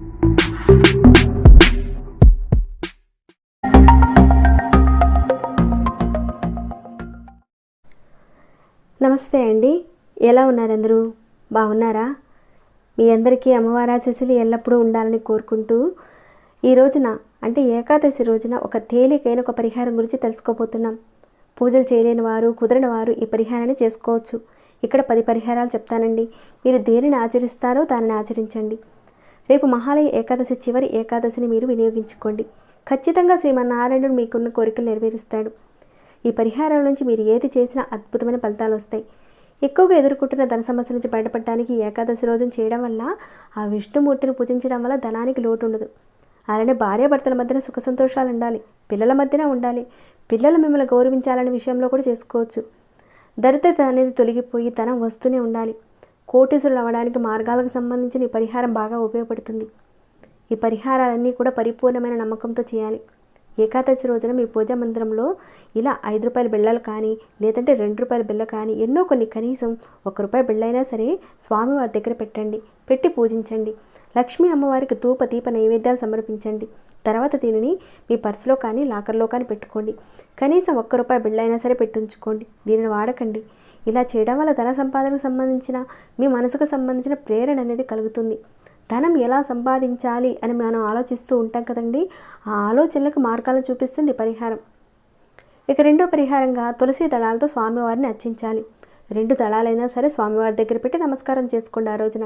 నమస్తే అండి. ఎలా ఉన్నారు అందరూ బాగున్నారా? మీ అందరికీ అమ్మవారి ఎల్లప్పుడూ ఉండాలని కోరుకుంటూ ఈ రోజున అంటే ఏకాదశి రోజున ఒక తేలికైన ఒక పరిహారం గురించి తెలుసుకోబోతున్నాం. పూజలు చేయలేని వారు కుదరని వారు ఈ పరిహారాన్ని చేసుకోవచ్చు. ఇక్కడ పది పరిహారాలు చెప్తానండి. మీరు దేనిని ఆచరిస్తారో దానిని ఆచరించండి. రేపు మహాలయ ఏకాదశి చివరి ఏకాదశిని మీరు వినియోగించుకోండి. ఖచ్చితంగా శ్రీమన్నారాయణుడు మీకున్న కోరికలు నెరవేరుస్తాడు. ఈ పరిహారాల నుంచి మీరు ఏది చేసినా అద్భుతమైన ఫలితాలు వస్తాయి. ఎక్కువగా ఎదుర్కొంటున్న ధన సమస్య నుంచి బయటపడడానికి ఏకాదశి రోజున చేయడం వల్ల ఆ విష్ణుమూర్తిని పూజించడం వల్ల ధనానికి లోటు ఉండదు అలానే భార్యాభర్తల మధ్యన సుఖ సంతోషాలు ఉండాలి. పిల్లల మధ్యన ఉండాలి. పిల్లలు మిమ్మల్ని గౌరవించాలనే విషయంలో కూడా చేసుకోవచ్చు. దరిద్రత అనేది తొలగిపోయి ధనం వస్తూనే ఉండాలి. కోటీసులు అవ్వడానికి మార్గాలకు సంబంధించిన ఈ పరిహారం బాగా ఉపయోగపడుతుంది. ఈ పరిహారాలన్నీ కూడా పరిపూర్ణమైన నమ్మకంతో చేయాలి. ఏకాదశి రోజున మీ పూజా మందిరంలో ఇలా ఐదు రూపాయల బిళ్ళలు కానీ లేదంటే రెండు రూపాయల బిళ్ళ కానీ ఎన్నో కొన్ని కనీసం ఒక రూపాయి బిళ్ళైనా సరే స్వామివారి దగ్గర పెట్టండి. పెట్టి పూజించండి. లక్ష్మీ అమ్మవారికి ధూప దీప నైవేద్యాలు సమర్పించండి. తర్వాత దీనిని మీ పర్సులో కానీ లాకర్లో కానీ పెట్టుకోండి. కనీసం ఒక్క రూపాయి బిళ్ళైనా సరే పెట్టుంచుకోండి దీనిని వాడకండి. ఇలా చేయడం వల్ల ధన సంపాదనకు సంబంధించిన మీ మనసుకు సంబంధించిన ప్రేరణ అనేది కలుగుతుంది. ధనం ఎలా సంపాదించాలి అని మనం ఆలోచిస్తూ ఉంటాం కదండి. ఆ ఆలోచనలకు మార్గాలను చూపిస్తుంది పరిహారం. ఇక రెండో పరిహారంగా తులసి దళాలతో స్వామివారిని అర్చించాలి. రెండు దళాలైనా సరే స్వామివారి దగ్గర పెట్టి నమస్కారం చేసుకోండి ఆ రోజున.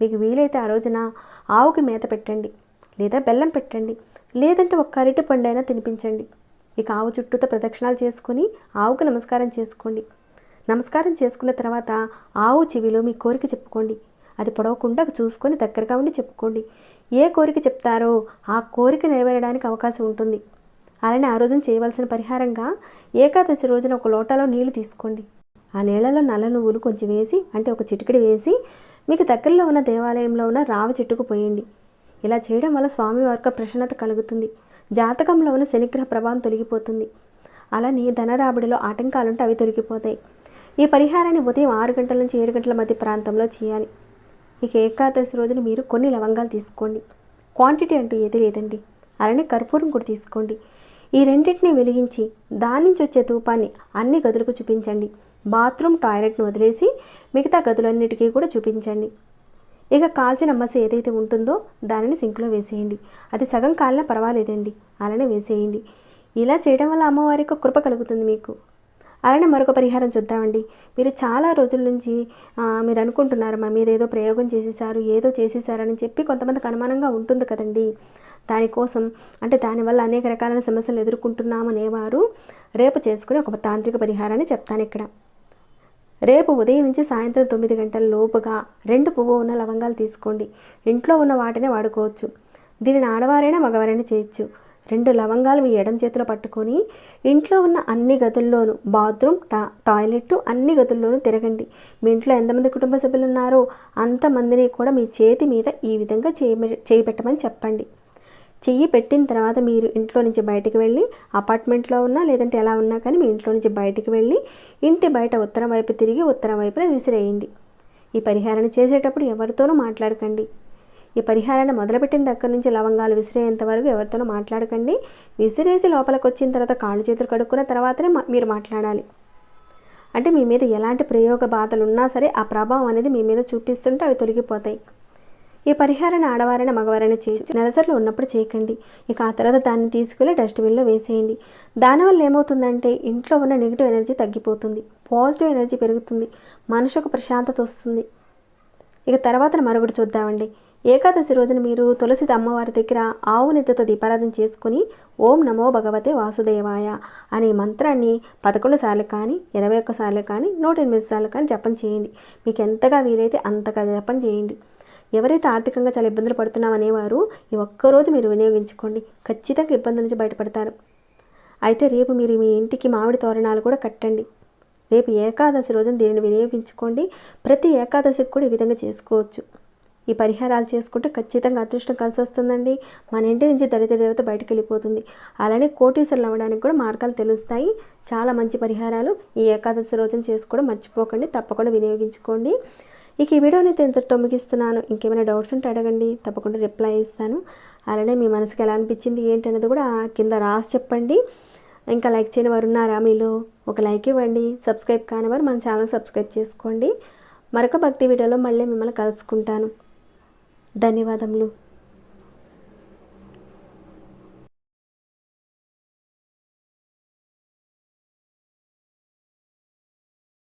మీకు వీలైతే ఆ రోజున ఆవుకి మేత పెట్టండి లేదా బెల్లం పెట్టండి లేదంటే ఒక్క అరటి పండైనా తినిపించండి. ఇక ఆవు చుట్టూతో ప్రదక్షిణాలు చేసుకొని ఆవుకు నమస్కారం చేసుకోండి. నమస్కారం చేసుకున్న తర్వాత ఆవు చెవిలో మీ కోరిక చెప్పుకోండి. అది పొడవకుండా చూసుకొని దగ్గరగా ఉండి చెప్పుకోండి. ఏ కోరిక చెప్తారో ఆ కోరిక నెరవేరడానికి అవకాశం ఉంటుంది. అలానే ఆ రోజున చేయవలసిన పరిహారంగా ఏకాదశి రోజున ఒక లోటాలో నీళ్ళు తీసుకోండి. ఆ నీళ్ళలో నల్ల నువ్వులు కొంచెం వేసి అంటే ఒక చిటికెడు వేసి మీకు దగ్గరలో ఉన్న దేవాలయంలో ఉన్న రావ చెట్టుకు పోయండి. ఇలా చేయడం వల్ల స్వామివారి యొక్క ప్రసన్నత కలుగుతుంది. జాతకంలో ఉన్న శనిగ్రహ ప్రభావం తొలగిపోతుంది. అలానే ధనరాబడిలో ఆటంకాలుంటే అవి తొలగిపోతాయి. ఈ పరిహారాన్ని ఉదయం ఆరు గంటల నుంచి ఏడు గంటల మధ్య ప్రాంతంలో చేయాలి. ఇక ఏకాదశి రోజున మీరు కొన్ని లవంగాలు తీసుకోండి. క్వాంటిటీ అంటూ ఏది లేదండి. అలానే కర్పూరం కూడా తీసుకోండి. ఈ రెండింటిని వెలిగించి దాని నుంచి వచ్చే ధూపాన్ని అన్ని గదులకు చూపించండి. బాత్రూమ్ టాయిలెట్ను వదిలేసి మిగతా గదులన్నిటికీ కూడా చూపించండి. ఇక కాల్చిన మసి ఏదైతే ఉంటుందో దానిని సింక్లో వేసేయండి. అది సగం కాలినా పర్వాలేదండి. అలానే వేసేయండి. ఇలా చేయడం వల్ల అమ్మవారికి కృప కలుగుతుంది మీకు. అలానే మరొక పరిహారం చూద్దామండి. మీరు చాలా రోజుల నుంచి మీరు అనుకుంటున్నారు మా మీద ఏదో ప్రయోగం చేసేసారు ఏదో చేసేసారని చెప్పి కొంతమందికి అనుమానంగా ఉంటుంది కదండి. దానికోసం అంటే దానివల్ల అనేక రకాలైన సమస్యలు ఎదుర్కొంటున్నామనేవారు రేపు చేసుకుని ఒక తాంత్రిక పరిహారాన్ని చెప్తాను ఇక్కడ. రేపు ఉదయం నుంచి సాయంత్రం తొమ్మిది గంటల లోపుగా రెండు పువ్వు ఉన్న లవంగాలు తీసుకోండి. ఇంట్లో ఉన్న వాటినే వాడుకోవచ్చు. దీనిని ఆడవారైనా మగవారైనా చేయొచ్చు. రెండు లవంగాలు మీ ఎడం చేతిలో పట్టుకొని ఇంట్లో ఉన్న అన్ని గదుల్లోనూ బాత్రూమ్ టా టాయిలెట్ అన్ని గదుల్లోనూ తిరగండి. మీ ఇంట్లో ఎంతమంది కుటుంబ సభ్యులు ఉన్నారో అంతమందిని కూడా మీ చేతి మీద ఈ విధంగా చేయి చేయి పెట్టమని చెప్పండి. చెయ్యి పెట్టిన తర్వాత మీరు ఇంట్లో నుంచి బయటికి వెళ్ళి అపార్ట్మెంట్లో ఉన్నా లేదంటే ఎలా ఉన్నా కానీ మీ ఇంట్లో నుంచి బయటికి వెళ్ళి ఇంటి బయట ఉత్తరం వైపు తిరిగి ఉత్తరం వైపున విసిరేయండి. ఈ పరిహారాన్ని చేసేటప్పుడు ఎవరితోనూ మాట్లాడకండి. ఈ పరిహారాన్ని మొదలుపెట్టిన దగ్గర నుంచి లవంగాలు విసిరేంత వరకు ఎవరితోనూ మాట్లాడకండి. విసిరేసి లోపలికి వచ్చిన తర్వాత కాళ్ళు చేతులు కడుక్కున్న తర్వాతనే మీరు మాట్లాడాలి. అంటే మీ మీద ఎలాంటి ప్రయోగ బాధలు ఉన్నా సరే ఆ ప్రభావం అనేది మీ మీద చూపిస్తుంటే అవి తొలగిపోతాయి. ఈ పరిహారాన్ని ఆడవారైనా మగవారైనా చేయొచ్చు నెలసర్లు ఉన్నప్పుడు చేయకండి. ఇక ఆ తర్వాత దాన్ని తీసుకెళ్ళి డస్ట్బిన్లో వేసేయండి. దానివల్ల ఏమవుతుందంటే ఇంట్లో ఉన్న నెగిటివ్ ఎనర్జీ తగ్గిపోతుంది. పాజిటివ్ ఎనర్జీ పెరుగుతుంది. మనసుకు ప్రశాంతత వస్తుంది. ఇక తర్వాత మరొకటి చూద్దామండి. ఏకాదశి రోజున మీరు తులసి అమ్మవారి దగ్గర ఆవు నిద్రతో దీపారాధన చేసుకుని ఓం నమో భగవతే వాసుదేవాయ అనే మంత్రాన్ని పదకొండు సార్లు కానీ ఇరవై ఒక్క సార్లు కానీ నూట ఎనిమిది సార్లు కానీ జపం చేయండి. మీకు ఎంతగా వీలైతే అంతగా జపం చేయండి. ఎవరైతే ఆర్థికంగా చాలా ఇబ్బందులు పడుతున్నామనేవారు ఈ ఒక్కరోజు మీరు వినియోగించుకోండి. ఖచ్చితంగా ఇబ్బందుల నుంచి బయటపడతారు. అయితే రేపు మీరు మీ ఇంటికి మామిడి తోరణాలు కూడా కట్టండి. రేపు ఏకాదశి రోజున దీనిని వినియోగించుకోండి. ప్రతి ఏకాదశికి కూడా ఈ విధంగా చేసుకోవచ్చు. ఈ పరిహారాలు చేసుకుంటే ఖచ్చితంగా అదృష్టం కలిసి వస్తుందండి. మన ఇంటి నుంచి దరిద్ర దేవత బయటకు వెళ్ళిపోతుంది. అలానే కోటీశ్వరులు అవ్వడానికి కూడా మార్గాలు తెలుస్తాయి. చాలా మంచి పరిహారాలు ఈ ఏకాదశి రోజున చేసుకోవడం మర్చిపోకండి. తప్పకుండా వినియోగించుకోండి. ఇక ఈ వీడియోని అయితే ఇంతటితో ముగిస్తున్నాను. ఇంకేమైనా డౌట్స్ ఉంటే అడగండి. తప్పకుండా రిప్లై ఇస్తాను. అలానే మీ మనసుకి ఎలా అనిపించింది ఏంటి అనేది కూడా కింద రాసి చెప్పండి. ఇంకా లైక్ చేయని వారు ఉన్నారా మీలో? ఒక లైక్ ఇవ్వండి. సబ్స్క్రైబ్ కాని వారు మన ఛానల్ సబ్స్క్రైబ్ చేసుకోండి. మరొక భక్తి వీడియోలో మళ్ళీ మిమ్మల్ని కలుసుకుంటాను. ధన్యవాదములు.